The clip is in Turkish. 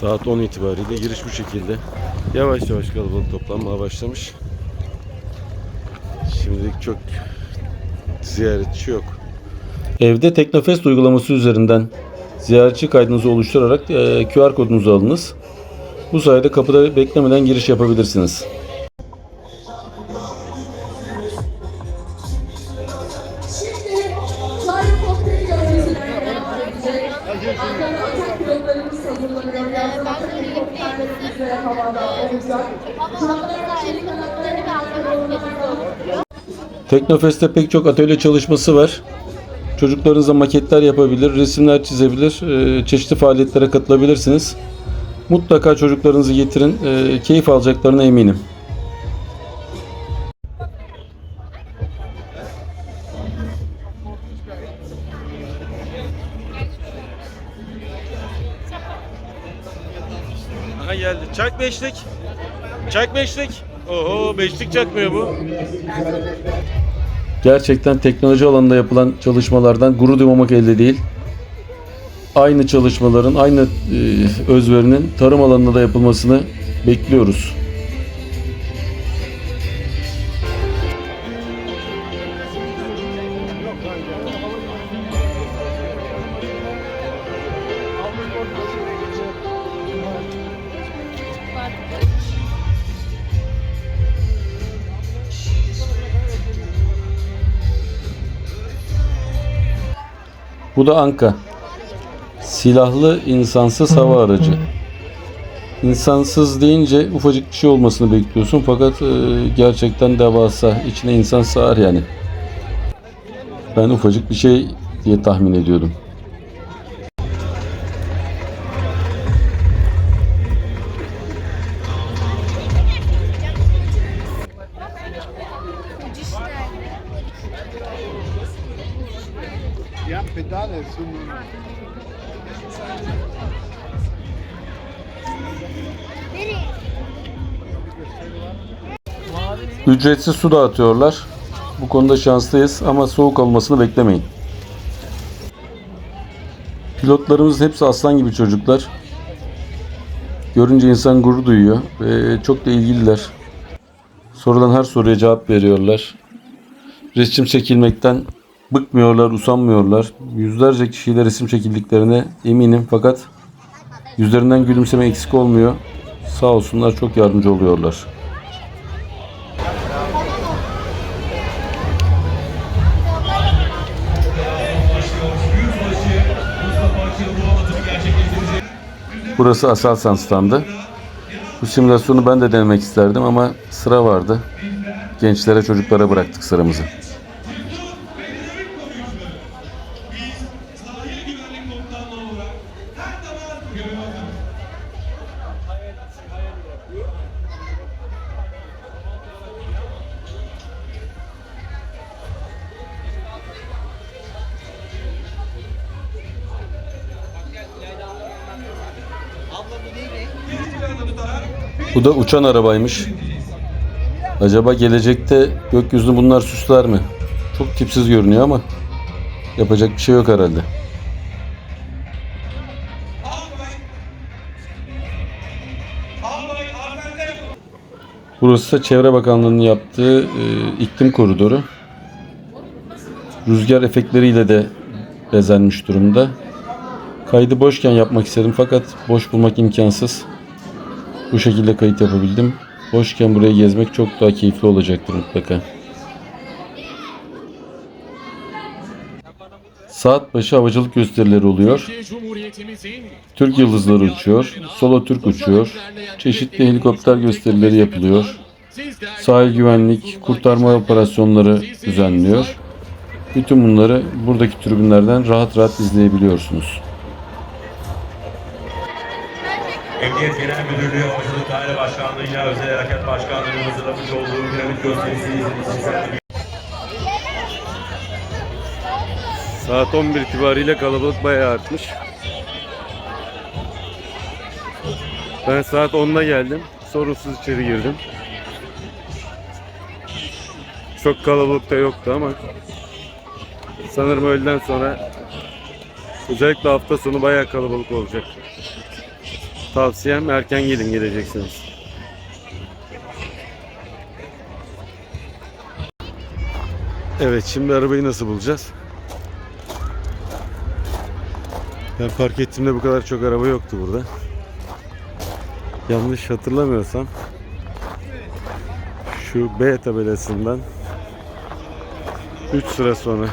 Saat 10 itibariyle giriş bu şekilde. Yavaş yavaş kalabalık toplanmaya başlamış. Şimdilik çok ziyaretçi yok. Evde Teknofest uygulaması üzerinden ziyaretçi kaydınızı oluşturarak e, QR kodunuzu alınız. Bu sayede kapıda beklemeden giriş yapabilirsiniz. Şimdi Ve Teknofest'te pek çok atölye çalışması var. Çocuklarınıza maketler yapabilir, resimler çizebilir, e, çeşitli faaliyetlere katılabilirsiniz. Mutlaka çocuklarınızı getirin, e, keyif alacaklarına eminim. Aha geldi. Çak beşlik. Çak beşlik. Oho beşlik çakmıyor bu. Gerçekten teknoloji alanında yapılan çalışmalardan gurur duymamak elde değil. Aynı çalışmaların, aynı e, özverinin tarım alanında da yapılmasını bekliyoruz. Bu da Anka. Silahlı insansız hava aracı. İnsansız deyince ufacık bir şey olmasını bekliyorsun fakat e, gerçekten devasa. İçine insan sığar yani. Ben ufacık bir şey diye tahmin ediyordum. Pedale su Ücretsiz su dağıtıyorlar. Bu konuda şanslıyız ama soğuk olmasını beklemeyin. Pilotlarımız hepsi aslan gibi çocuklar. Görünce insan gurur duyuyor ve çok da ilgililer. Sorulan her soruya cevap veriyorlar. Resim çekilmekten bıkmıyorlar, usanmıyorlar. Yüzlerce kişiyle resim çekildiklerine eminim fakat yüzlerinden gülümseme eksik olmuyor. Sağ olsunlar çok yardımcı oluyorlar. Burası Aselsan standı. Bu simülasyonu ben de denemek isterdim ama sıra vardı. Gençlere çocuklara bıraktık sıramızı. Bu da uçan arabaymış. Acaba gelecekte gökyüzünü bunlar süsler mi? Çok tipsiz görünüyor ama yapacak bir şey yok herhalde. Burası da Çevre Bakanlığı'nın yaptığı e, iklim koridoru. Rüzgar efektleriyle de bezenmiş durumda. Kaydı boşken yapmak istedim fakat boş bulmak imkansız. Bu şekilde kayıt yapabildim. Boşken burayı gezmek çok daha keyifli olacaktır mutlaka. Saat başı havacılık gösterileri oluyor. Türk yıldızları uçuyor. Solo Türk uçuyor. Çeşitli helikopter gösterileri yapılıyor. Sahil güvenlik, kurtarma operasyonları düzenliyor. Bütün bunları buradaki tribünlerden rahat rahat izleyebiliyorsunuz. Emniyet Genel Müdürlüğü Havacılık Daire Başkanlığı'yla Özel Harekat Başkanlığı'nın hazırlamış olduğu piramit gösterisi Saat 11 itibariyle kalabalık bayağı artmış. Ben saat 10'da geldim. Sorunsuz içeri girdim. Çok kalabalık da yoktu ama sanırım öğleden sonra özellikle hafta sonu bayağı kalabalık olacak. Tavsiyem erken gelin geleceksiniz. Evet şimdi arabayı nasıl bulacağız? Ben park ettiğimde bu kadar çok araba yoktu burada. Yanlış hatırlamıyorsam şu B tabelasından 3 sıra sonra